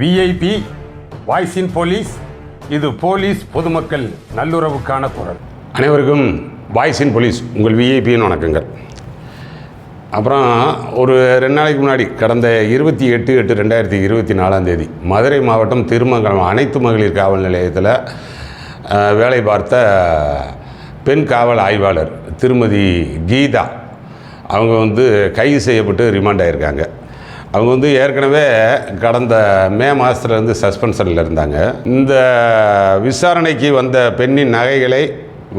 VIP voice இன் police இது police பொதுமக்கள் நல்லுறவுக்கான குரல். அனைவருக்கும் வாய்ஸ் இன் போலீஸ் உங்கள் விஐபின்னு வணக்கங்கள். அப்புறம் ஒரு ரெண்டு நாளைக்கு முன்னாடி கடந்த இருபத்தி எட்டு எட்டு ரெண்டாயிரத்தி இருபத்தி நாலாம் தேதி மதுரை மாவட்டம் திருமங்கலம் அனைத்து மகளிர் காவல் நிலையத்தில் வேலை பார்த்த பெண் காவல் ஆய்வாளர் திருமதி கீதா அவங்க வந்து கைது செய்யப்பட்டு ரிமாண்ட் ஆகியிருக்காங்க அவங்க வந்து ஏற்கனவே கடந்த மே மாதத்துலேருந்து சஸ்பென்ஷனில் இருந்தாங்க. இந்த விசாரணைக்கு வந்த பெண்ணின் நகைகளை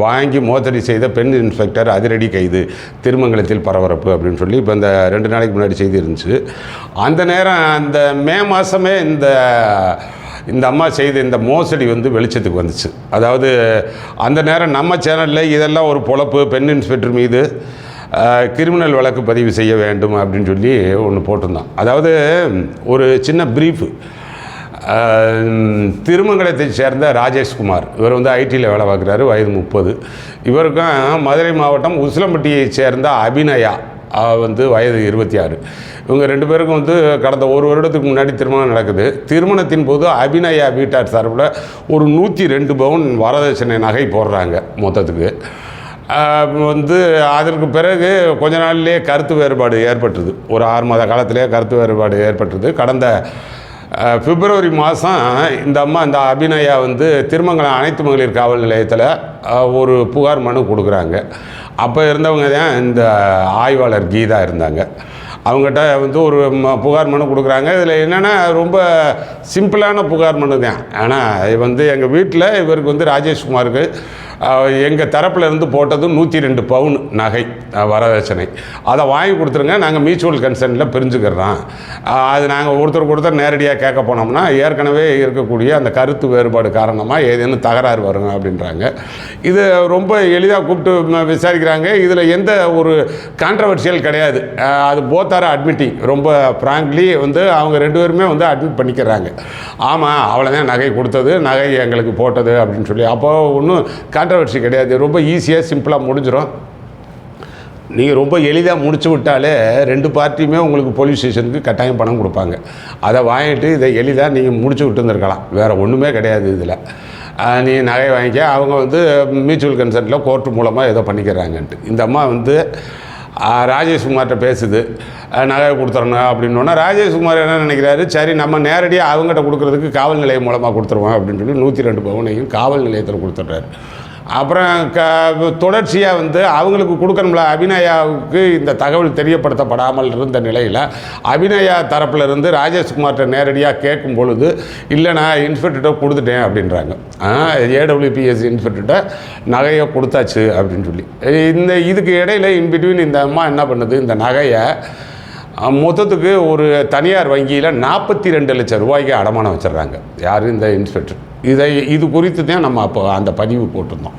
வாங்கி மோசடி செய்த பெண் இன்ஸ்பெக்டர் அதிரடி கைது திருமங்கலத்தில் பரபரப்பு அப்படின்னு சொல்லி இப்போ இந்த ரெண்டு நாளைக்கு முன்னாடி செய்தி இருந்துச்சு. அந்த நேரம் அந்த மே மாதமே இந்த இந்த அம்மா செய்த இந்த மோசடி வந்து வெளிச்சத்துக்கு வந்துச்சு. அதாவது அந்த நேரம் நம்ம சேனலில் இதெல்லாம் ஒரு பொழப்பு பெண் இன்ஸ்பெக்டர் மீது கிரிமினல் வழக்கு பதிவு செய்ய வேண்டும் அப்படின்னு சொல்லி ஒன்று போட்டிருந்தான். அதாவது ஒரு சின்ன ப்ரீஃபு திருமங்கலத்தை சேர்ந்த ராஜேஷ்குமார் இவர் வந்து ஐடியில் வேலை பார்க்குறாரு வயது முப்பது. இவருக்கும் மதுரை மாவட்டம் உசிலம்பட்டியை சேர்ந்த அபிநயா வந்து வயது இருபத்தி ஆறு. இவங்க ரெண்டு பேருக்கும் வந்து கடந்த ஒரு வருடத்துக்கு முன்னாடி திருமணம் நடக்குது. திருமணத்தின் போது அபிநயா வீட்டார் சார்பில் ஒரு நூற்றி ரெண்டு பவுன் வரதட்சணை நகை போடுறாங்க மொத்தத்துக்கு. வந்து அதற்கு பிறகு கொஞ்ச நாள்லேயே கருத்து வேறுபாடு ஏற்பட்டது. ஒரு ஆறு மாத காலத்திலே கருத்து வேறுபாடு ஏற்பட்டது. கடந்த பிப்ரவரி மாதம் இந்த அம்மா இந்த அபிநயா வந்து திருமங்கலம் அனைத்து மகளிர் காவல் நிலையத்தில் ஒரு புகார் மனு கொடுக்குறாங்க. அப்போ இருந்தவங்க தான் இந்த ஆய்வாளர் கீதா இருந்தாங்க. அவங்ககிட்ட வந்து ஒரு புகார் மனு கொடுக்குறாங்க. இதில் என்னென்னா ரொம்ப சிம்பிளான புகார் மனு தான். ஆனால் வந்து எங்கள் வீட்டில் இவருக்கு வந்து ராஜேஷ்குமாருக்கு எங்கள் தரப்புல இருந்து போட்டது நூற்றி ரெண்டு பவுன் நகை வரதட்சணை அதை வாங்கி கொடுத்துருங்க நாங்கள் மியூச்சுவல் கன்சர்னில் பிரிஞ்சுக்கிறோம். அது நாங்கள் ஒருத்தருக்கு ஒருத்தர் நேரடியாக கேட்க போனோம்னா ஏற்கனவே இருக்கக்கூடிய அந்த கருத்து வேறுபாடு காரணமாக ஏதேனும் தகராறு வருங்க அப்படின்றாங்க. இது ரொம்ப எளிதாக கூப்பிட்டு விசாரிக்கிறாங்க. இதில் எந்த ஒரு கான்ட்ரவர்ஷியல் கிடையாது. அது போத்தார அட்மிட்டிங் ரொம்ப ஃப்ராங்க்லி வந்து அவங்க ரெண்டு பேருமே வந்து அட்மிட் பண்ணிக்கிறாங்க. ஆமாம் அவ்வளோதான் நகை கொடுத்தது நகை எங்களுக்கு போட்டது அப்படின்னு சொல்லி. அப்போ ஒன்றும் கான்ட்ரவர்சி கிடையாது. ரொம்ப ஈஸியாக சிம்பிளாக முடிஞ்சிடும் நீங்கள் ரொம்ப எளிதாக முடிச்சு விட்டாலே ரெண்டு பார்ட்டியுமே உங்களுக்கு போலீஸ் ஸ்டேஷனுக்கு கட்டாயம் பணம் கொடுப்பாங்க. அதை வாங்கிட்டு இதை எளிதாக நீங்கள் முடிச்சு விட்டுருந்துருக்கலாம். வேறு ஒன்றுமே கிடையாது இதில். நீ நகை வாங்கிக்க. அவங்க வந்து மியூச்சுவல் கன்சர்ட்டில் கோர்ட்டு மூலமாக ஏதோ பண்ணிக்கிறாங்கன்ட்டு. இந்த அம்மா வந்து ராஜேஷ்குமார்கிட்ட பேசுது. நகை கொடுத்துறணும் அப்படின்னோன்னா ராஜேஷ்குமார் என்ன நினைக்கிறாரு? சரி நம்ம நேரடியாக அவங்ககிட்ட கொடுக்குறதுக்கு காவல் நிலையம் மூலமாக கொடுத்துருவோம் அப்படின்னு சொல்லி நூற்றி ரெண்டு பவுனையும் காவல் நிலையத்தில் கொடுத்துட்றாரு. அப்புறம் க தொடர்ச்சியாக வந்து அவங்களுக்கு கொடுக்கணும்ல அபிநயாவுக்கு இந்த தகவல் தெரியப்படுத்தப்படாமல் இருந்த நிலையில் அபிநயா தரப்பில் இருந்து ராஜேஷ்குமார்கிட்ட நேரடியாக கேட்கும் பொழுது இல்லை நான் இன்ஸ்பெக்டர்கிட்ட கொடுத்துட்டேன் அப்படின்றாங்க. ஏடபிள்யூபிஎஸ் இன்ஸ்பெக்டர்கிட்ட நகையை கொடுத்தாச்சு அப்படின்னு சொல்லி. இந்த இதுக்கு இடையில இன்பிட்வீன் இந்த அம்மா என்ன பண்ணுது இந்த நகையை மொத்தத்துக்கு ஒரு தனியார் வங்கியில் நாற்பத்தி ரெண்டு லட்சம் ரூபாய்க்கு அடமானம் வச்சிடுறாங்க. யார் இந்த இன்ஸ்பெக்டர் இதை இது குறித்து தான் நம்ம அப்போ அந்த பதிவு போட்டிருந்தோம்.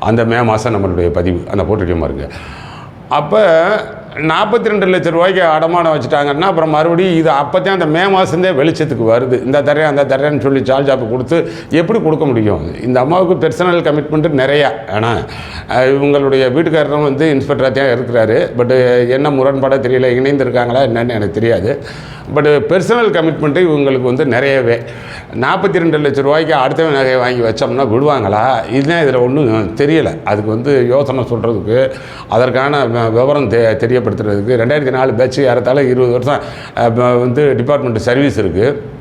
அந்த மே மாதம் நம்மளுடைய பதிவு அந்த போட்டிருக்கோம் பாருங்க அப்போ நாற்பத்தி ரெண்டு லட்சம் ரூபாய்க்கு அடமானம் வச்சுட்டாங்கன்னா அப்புறம் மறுபடியும் இது அப்போ அந்த மே மாதந்தே வெளிச்சத்துக்கு வருது. இந்த தரையன் அந்த தரையன்னு சொல்லி சார்ஜ் ஆப்பு கொடுத்து எப்படி கொடுக்க முடியும்? இந்த அம்மாவுக்கு பெர்சனல் கமிட்மெண்ட்டு நிறையா. ஆனால் இவங்களுடைய வீட்டுக்காரரும் வந்து இன்ஸ்பெக்டராக தான் இருக்கிறாரு. பட்டு என்ன முரண்பாடாக தெரியல இணைந்திருக்காங்களா என்னன்னு எனக்கு தெரியாது. பட் பெர்சனல் கமிட்மெண்ட்டு இவங்களுக்கு வந்து நிறையவே. நாற்பத்தி ரெண்டு லட்ச ரூபாய்க்கு அடுத்தவன் நகையை வாங்கி வச்சோம்னா விடுவாங்களா? இதுதான் இதில் ஒன்றும் தெரியலை. அதுக்கு வந்து யோசனை சொல்கிறதுக்கு அதற்கான விவரம் தெ தெரியப்படுத்துறதுக்கு. ரெண்டாயிரத்தி நாலு பேட்ச் ஏறத்தாழ இருபது வருஷம் வந்து டிபார்ட்மெண்ட் சர்வீஸ் இருக்குது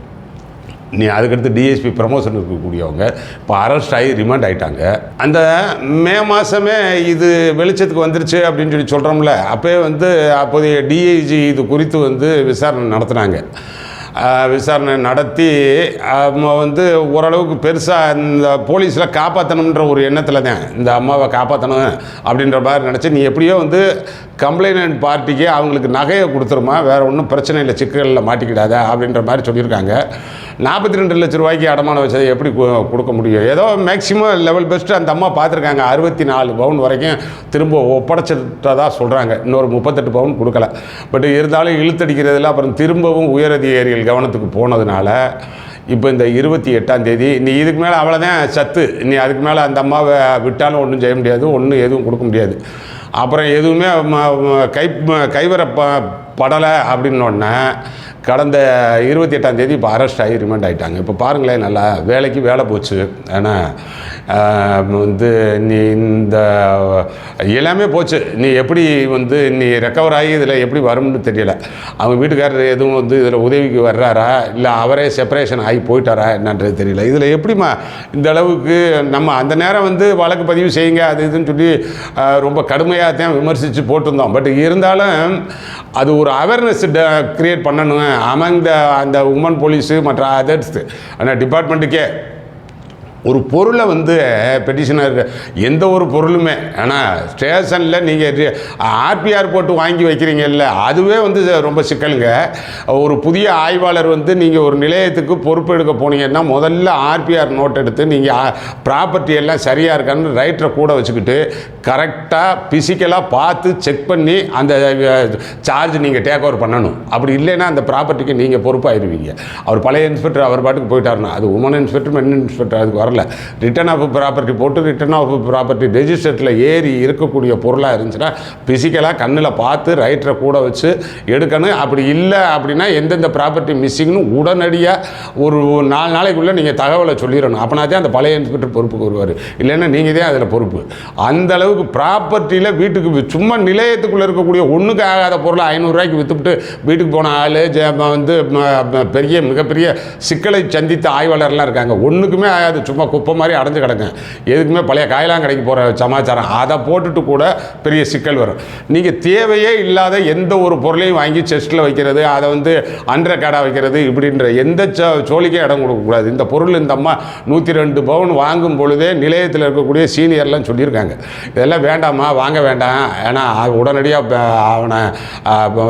நீ அதுக்கடுத்து டிஎஸ்பி ப்ரமோஷன் இருக்கக்கூடியவங்க இப்போ அரெஸ்ட் ஆகி ரிமாண்ட் ஆயிட்டாங்க. அந்த மே மாதமே இது வெளிச்சத்துக்கு வந்துருச்சு அப்படின்னு சொல்லி சொல்கிறோம்ல அப்போயே வந்து அப்போதைய டிஐஜி இது குறித்து வந்து விசாரணை நடத்துனாங்க. விசாரணை நடத்தி வந்து ஓரளவுக்கு பெருசாக இந்த போலீஸில் காப்பாற்றணுன்ற ஒரு எண்ணத்தில் தான். இந்த அம்மாவை காப்பாற்றணும் அப்படின்ற மாதிரி நினச்சி நீ எப்படியோ வந்து கம்ப்ளைண்ட் பார்ட்டிக்கு அவங்களுக்கு நகையை கொடுத்துருமா வேறு ஒன்றும் பிரச்சனை இல்லை சிக்கலில் மாட்டிக்கிடாத அப்படின்ற மாதிரி சொல்லியிருக்காங்க. நாற்பத்தி ரெண்டு லட்ச ரூபாய்க்கு அடமானம் வச்சதை எப்படி கொடுக்க முடியும்? ஏதோ மேக்ஸிமம் லெவல் பெஸ்ட்டு அந்த அம்மா பார்த்துருக்காங்க. அறுபத்தி நாலு பவுன் வரைக்கும் திரும்ப ஒப்படைச்சிட்டதாக சொல்கிறாங்க இன்னொரு முப்பத்தெட்டு பவுன் கொடுக்கல. பட் இருந்தாலும் இழுத்தடிக்கிறதுல அப்புறம் திரும்பவும் உயரதிகாரிகள் கவனத்துக்கு போனதுனால இப்போ இந்த இருபத்தி எட்டாம் தேதி நீ இதுக்கு மேலே அவ்வளோதான் சத்து. நீ அதுக்கு மேலே அந்த அம்மாவை விட்டாலும் ஒன்றும் செய்ய முடியாது. ஒன்றும் எதுவும் கொடுக்க முடியாது. அப்புறம் எதுவுமே கை கைவர ப படலை அப்படின்னோடனே கடந்த இருபத்தி எட்டாம் தேதி இப்போ அரெஸ்ட் ஆகி ரிமாண்ட் ஆகிட்டாங்க இப்போ பாருங்களேன் நல்லா வேலைக்கு வேலை போச்சு. ஏன்னா வந்து நீ இந்த எல்லாமே போச்சு. நீ எப்படி வந்து நீ ரெக்கவர் ஆகி இதில் எப்படி வரும்னு தெரியல. அவங்க வீட்டுக்காரர் எதுவும் வந்து இதில் உதவிக்கு வர்றாரா? இல்லை அவரே செப்பரேஷன் ஆகி போயிட்டாரா? என்னன்றது தெரியல. இதில் எப்படிம்மா இந்த அளவுக்கு நம்ம அந்த நேரம் வந்து வழக்கு பதிவு செய்யுங்க அது இதுன்னு சொல்லி ரொம்ப கடுமையாக தான் விமர்சித்து போட்டிருந்தோம். பட் இருந்தாலும் அது ஒரு அவேர்னஸ் க்ரியேட் பண்ணணும் அமங் த அந்த உமன் போலீஸு மற்ற அதர்ஸ் ஆனால் டிபார்ட்மெண்ட்டுக்கே ஒரு பொருளை வந்து பெட்டிஷனர் எந்த ஒரு பொருளுமே ஆனால் ஸ்டேஷனில் நீங்கள் ஆர்பிஆர் போட்டு வாங்கி வைக்கிறீங்கல்ல அதுவே வந்து ரொம்ப சிக்கலுங்க. ஒரு புதிய ஆய்வாளர் வந்து நீங்கள் ஒரு நிலையத்துக்கு பொறுப்பு எடுக்க போனீங்கன்னா முதல்ல ஆர்பிஆர் நோட் எடுத்து நீங்கள் ப்ராப்பர்ட்டி எல்லாம் சரியாக இருக்கான்னு ரைட்டரை கூட வச்சுக்கிட்டு கரெக்டாக ஃபிசிக்கலாக பார்த்து செக் பண்ணி அந்த சார்ஜ் நீங்கள் டேக் ஓவர் பண்ணணும். அப்படி இல்லைன்னா அந்த ப்ராப்பர்ட்டிக்கு நீங்கள் பொறுப்பாயிருவீங்க. அவர் பழைய இன்ஸ்பெக்டர் அவர் பாட்டுக்கு போயிட்டாருன்னா அது உமன் இன்ஸ்பெக்டர் மென் இன்ஸ்பெக்டர் அதுக்கு வரல. ரிட்டர்ன் ஆஃப் ப்ராப்பர்ட்டி போட்டு ரிட்டர்ன் ஆஃப் ப்ராப்பர்ட்டி ரெஜிஸ்டர்ட்டில் ஏறி இருக்கக்கூடிய பொருளாக இருந்துச்சுன்னா ஃபிசிக்கலாக கண்ணில் பார்த்து ரைட்டரை கூட வச்சு எடுக்கணும். அப்படி இல்லை அப்படின்னா எந்தெந்த ப்ராப்பர்ட்டி மிஸ்ஸிங்னு உடனடியாக ஒரு நாலு நாளைக்குள்ளே நீங்கள் தகவலை சொல்லிடணும். அப்படின்னா தான் அந்த பழைய இன்ஸ்பெக்டர் பொறுப்புக்கு வருவார். இல்லைன்னா நீங்கள் தான் அதில் பொறுப்பு. அந்த அளவுக்கு ப்ராப்பர்ட்டியில் வீட்டுக்கு சும்மா நிலையத்துக்குள்ளே இருக்கக்கூடிய ஒன்றுக்கு ஆகாத பொருளை ஐநூறுரூவாய்க்கு விற்றுவிட்டு வீட்டுக்கு போன ஆள் வந்து பெரிய மிகப்பெரிய சிக்கலை சந்தித்த ஆய்வாளர்லாம் இருக்காங்க. ஒன்றுக்குமே ஆகாது சும்மா குப்பை மாதிரி அடைஞ்சு கிடங்க எதுக்குமே பழைய காயெல்லாம் கிடைக்க போகிற சமாச்சாரம். அதை போட்டுட்டு கூட பெரிய சிக்கல் வரும். நீங்கள் தேவையே இல்லாத எந்த ஒரு பொருளையும் வாங்கி செஸ்ட்டில் வைக்கிறது அதை வந்து அன்ற கடை வைக்கிறது இப்படின்ற எந்த சோழிக்கும் இடம் கொடுக்கக்கூடாது இந்த பொருள் இந்த அம்மா நூற்றி ரெண்டு பவுன் வாங்கும் பொழுதே நிலையத்தில் இருக்கக்கூடிய சீனியர்லாம் சொல்லியிருக்காங்க. இதெல்லாம் வேண்டாமா வாங்க வேண்டாம். ஏன்னா உடனடியாக அவனை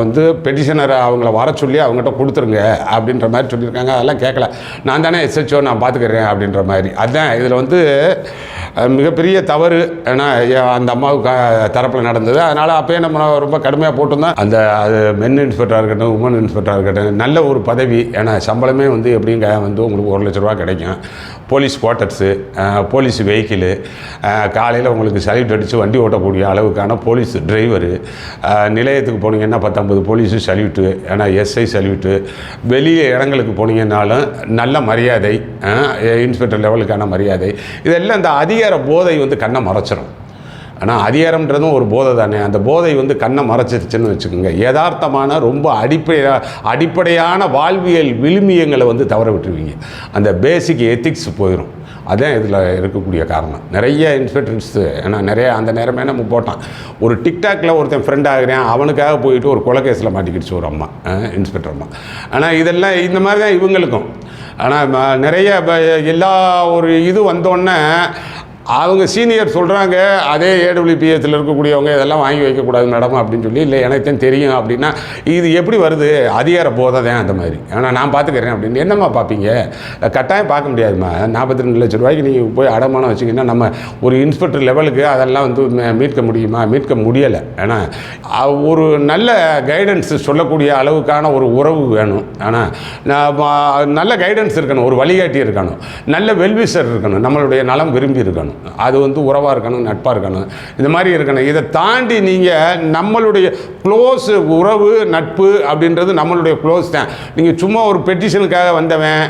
வந்து பெட்டிஷனர் அவங்கள வர சொல்லி அவங்ககிட்ட கொடுத்துருங்க அப்படின்ற மாதிரி சொல்லியிருக்காங்க. அதெல்லாம் கேட்கல நான் தானே எஸ்ஹெச்ஓ நான் பார்த்துக்கிறேன் அப்படின்ற மாதிரி. அதான் இதில் வந்து மிகப்பெரிய தவறு ஏன்னா அந்த அம்மாவுக்கு தரப்பில் நடந்தது. அதனால் அப்போயே நம்ம ரொம்ப கடுமையாக போட்டிருந்தோம் அந்த அது மென் இன்ஸ்பெக்டராக இருக்கட்டும் உமன் இன்ஸ்பெக்டராக இருக்கட்டும் நல்ல ஒரு பதவி ஏன்னா சம்பளமே வந்து எப்படிங்க வந்து உங்களுக்கு ஒரு லட்ச ரூபா கிடைக்கும். போலீஸ் குவார்ட்டர்ஸு போலீஸ் வெஹிக்கிளு காலையில் உங்களுக்கு சல்யூட் அடித்து வண்டி ஓட்டக்கூடிய அளவுக்கான போலீஸ் டிரைவரு நிலையத்துக்கு போனீங்கன்னா பத்தொம்பது போலீஸு சல்யூட்டு ஏன்னா எஸ்ஐ சல்யூட்டு. வெளியே இடங்களுக்கு போனீங்கன்னாலும் நல்ல மரியாதை இன்ஸ்பெக்டர் லெவலுக்கான மரியாதை. இதெல்லாம் இந்த அதிகார போதை வந்து கண்ணை மறைச்சிடும் ஆனால் அதிகாரம்ன்றதும் ஒரு போதை தானே. அந்த போதை வந்து கண்ணை மறைச்சிருச்சுன்னு வச்சுக்கோங்க. யதார்த்தமான ரொம்ப அடிப்படையா அடிப்படையான வாழ்வியல் விழுமியங்களை வந்து தவற விட்டுருவீங்க. அந்த பேசிக் எத்திக்ஸ் போயிடும் அதான் இதில் இருக்கக்கூடிய காரணம். நிறைய இன்ஸ்பெக்டர்ஸு ஏன்னா நிறைய அந்த நேரமே நம்ம போட்டான். ஒரு டிக்டாக்ல ஒருத்தன் ஃப்ரெண்ட் ஆகிறேன். அவனுக்காக போயிட்டு ஒரு கொலை கேஸில் மாட்டிக்கிடுச்சு ஒரு அம்மா இன்ஸ்பெக்டர் அம்மா. ஆனால் இதெல்லாம் இந்த மாதிரி தான் இவங்களுக்கும். ஆனால் நிறைய எல்லா ஒரு இது வந்தோடனே அவங்க சீனியர் சொல்கிறாங்க அதே ஏடபிள்யூபிஎஸ்சில் இருக்கக்கூடியவங்க இதெல்லாம் வாங்கி வைக்கக்கூடாது மேடம் அப்படின்னு சொல்லி இல்லை எனக்கு தான் தெரியும் அப்படின்னா இது எப்படி வருது? அதிகார போதை தான் அந்த மாதிரி. ஆனால் நான் பார்த்துக்கிறேன் அப்படின்னு. என்னம்மா பார்ப்பீங்க கட்டாயம் பார்க்க முடியாதும்மா. நாற்பத்தி ரெண்டு லட்ச ரூபாய்க்கு நீங்கள் போய் அடமானம் வச்சிங்கன்னா நம்ம ஒரு இன்ஸ்பெக்டர் லெவலுக்கு அதெல்லாம் வந்து மீட்க முடியுமா? மீட்க முடியலை. ஏன்னா ஒரு நல்ல கைடன்ஸ் சொல்லக்கூடிய அளவுக்கான ஒரு உறவு வேணும். ஆனால் நான் நல்ல கைடன்ஸ் இருக்கணும். ஒரு வழிகாட்டி இருக்கணும். நல்ல வெல்விசர் இருக்கணும். நம்மளுடைய நலம் விரும்பி இருக்கணும். அது வந்து உறவாக இருக்கணும் நட்பாக இருக்கணும். இந்த மாதிரி இருக்கணும். இதை தாண்டி நீங்கள் நம்மளுடைய க்ளோஸ் உறவு நட்பு அப்படின்றது நம்மளுடைய க்ளோஸ் தான். நீங்கள் சும்மா ஒரு பெட்டிஷனுக்காக வந்தவன்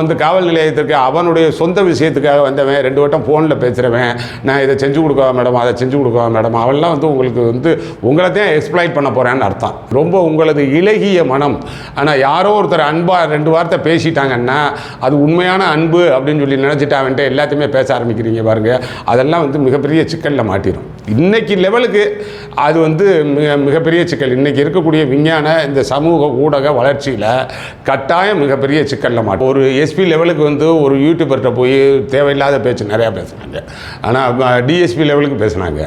வந்து காவல் நிலையத்திற்கு அவனுடைய சொந்த விஷயத்துக்காக வந்தவன் ரெண்டு வட்டம் ஃபோனில் பேசுகிறவன் நான் இதை செஞ்சு கொடுக்கவா மேடம் அதை செஞ்சு கொடுக்கவா மேடம் அவெல்லாம் வந்து உங்களுக்கு வந்து உங்களை தான் எக்ஸ்ப்ளாய்ட் பண்ண போகிறேன்னு அர்த்தம். ரொம்ப உங்களது இலகிய மனம். ஆனால் யாரோ ஒருத்தர் அன்பாக ரெண்டு வார்த்தை பேசிட்டாங்கன்னா அது உண்மையான அன்பு அப்படின்னு சொல்லி நினச்சிட்டு அவன்ட்டு எல்லாத்தையுமே பேச ஆரம்பிக்கிறீங்க பாருங்கள் அதெல்லாம் வந்து மிகப்பெரிய சிக்கலில் மாட்டிடும் இன்றைக்கி லெவலுக்கு அது வந்து மிக மிகப்பெரிய சிக்கல். இன்றைக்கி இருக்கக்கூடிய விஞ்ஞான இந்த சமூக ஊடக வளர்ச்சியில் கட்டாயம் மிகப்பெரிய சிக்கலில் மாட்டோம் ஒரு எஸ்பி லெவலுக்கு வந்து ஒரு யூடியூபர்கிட்ட போய் தேவையில்லாத பேச்சு நிறையா பேசுனாங்க. ஆனால் டிஎஸ்பி லெவலுக்கு பேசுனாங்க.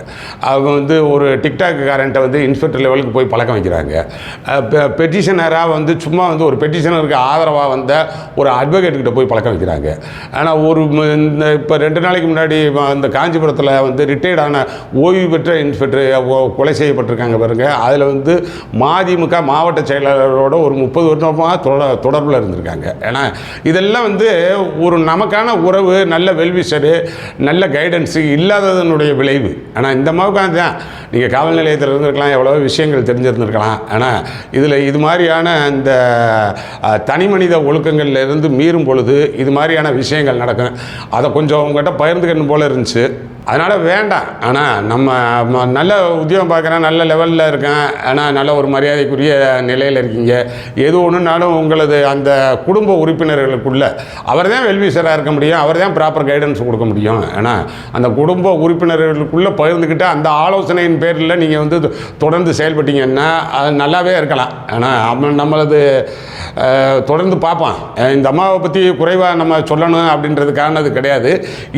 அவங்க வந்து ஒரு டிக்டாக்காரன்ட்ட வந்து இன்ஸ்பெக்டர் லெவலுக்கு போய் பழக்கம் வைக்கிறாங்க. பெட்டிஷனராக வந்து சும்மா வந்து ஒரு பெட்டிஷனருக்கு ஆதரவாக வந்த ஒரு அட்வொகேட்டுக்கிட்ட போய் பழக்கம் வைக்கிறாங்க. ஆனால் ஒரு இந்த இப்போ ரெண்டு நாளைக்கு முன்னாடி அந்த இந்த காஞ்சிபுரத்தில் வந்து ரிட்டையர்டான ஓய்வு பெற்ற இன்ஸ்பெக்டர் கொலை செய்யப்பட்டிருக்காங்க பாருங்க. அதில் வந்து மதிமுக மாவட்ட செயலாளரோட ஒரு முப்பது வருஷமாக தொட தொடர்பில் இருந்திருக்காங்க. ஏன்னா இதெல்லாம் வந்து ஒரு நமக்கான உறவு நல்ல வெல்விஷரு நல்ல கைடன்ஸு இல்லாததனுடைய விளைவு. ஆனால் இந்த மாதிரி தான். நீங்கள் காவல் நிலையத்தில் இருந்திருக்கலாம் எவ்வளோ விஷயங்கள் தெரிஞ்சிருந்திருக்கலாம். ஆனால் இதில் இது மாதிரியான இந்த தனி மனித ஒழுக்கங்கள்ல இருந்து மீறும் பொழுது இது மாதிரியான விஷயங்கள் நடக்கும். அதை கொஞ்சம் அவங்ககிட்ட பகிர்ந்துக்கணும் போல இருந்துச்சு. அதனால் வேண்டாம். ஆனால் நம்ம நம்ம நல்ல உத்தியோகம் பார்க்குறேன் நல்ல லெவலில் இருக்கேன். ஆனால் நல்ல ஒரு மரியாதைக்குரிய நிலையில் இருக்கீங்க. எது ஒன்றுனாலும் உங்களது அந்த குடும்ப உறுப்பினர்களுக்குள்ள அவர் தான் வெல்விசராக இருக்க முடியும். அவர் தான் ப்ராப்பர் கைடன்ஸ் கொடுக்க முடியும். ஏன்னா அந்த குடும்ப உறுப்பினர்களுக்குள்ளே பகிர்ந்துக்கிட்டு அந்த ஆலோசனையின் பேரில் நீங்கள் வந்து தொடர்ந்து செயல்பட்டீங்கன்னா அது நல்லாவே இருக்கலாம். ஆனால் அவன் நம்மளது தொடர்ந்து பார்ப்பான் இந்த அம்மாவை பற்றி குறைவாக நம்ம சொல்லணும் அப்படின்றதுக்கான அது கிடையாது.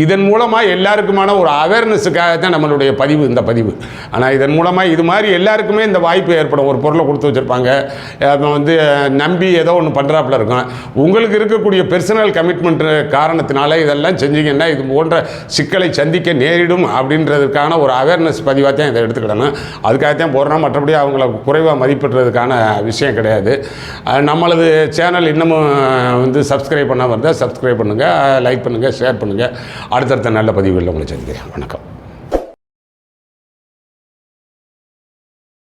இதன் மூலமாக எல்லாருக்குமான ஒரு அவேர்னஸுக்காக தான் நம்மளுடைய பதிவு இந்த பதிவு. ஆனால் இதன் மூலமாக இது மாதிரி எல்லாருக்குமே இந்த வாய்ப்பு ஏற்படும். ஒரு பொருளை கொடுத்து வச்சுருப்பாங்க. வந்து நம்பி ஏதோ ஒன்று பண்ணுறாப்புல இருக்கும் உங்களுக்கு இருக்கக்கூடிய பெர்சனல் கமிட்மெண்ட் காரணத்தினால இதெல்லாம் செஞ்சீங்கன்னா இது போன்ற சிக்கலை சந்திக்க நேரிடும் அப்படின்றதுக்கான ஒரு அவேர்னஸ் பதிவாக தான் இதை எடுத்துக்கிடணும். அதுக்காக தான் போடுறோம் மற்றபடி அவங்கள குறைவாக மதிப்பிடுறதுக்கான விஷயம் கிடையாது. நம்மளது சேனல் இன்னமும் வந்து சப்ஸ்கிரைப் பண்ணாமல் இருந்தால் சப்ஸ்கிரைப் பண்ணுங்கள் லைக் பண்ணுங்கள் ஷேர் பண்ணுங்கள் அடுத்தடுத்த நல்ல பதிவுகளில் உங்களை சந்திக்கிறேன். வணக்கம்.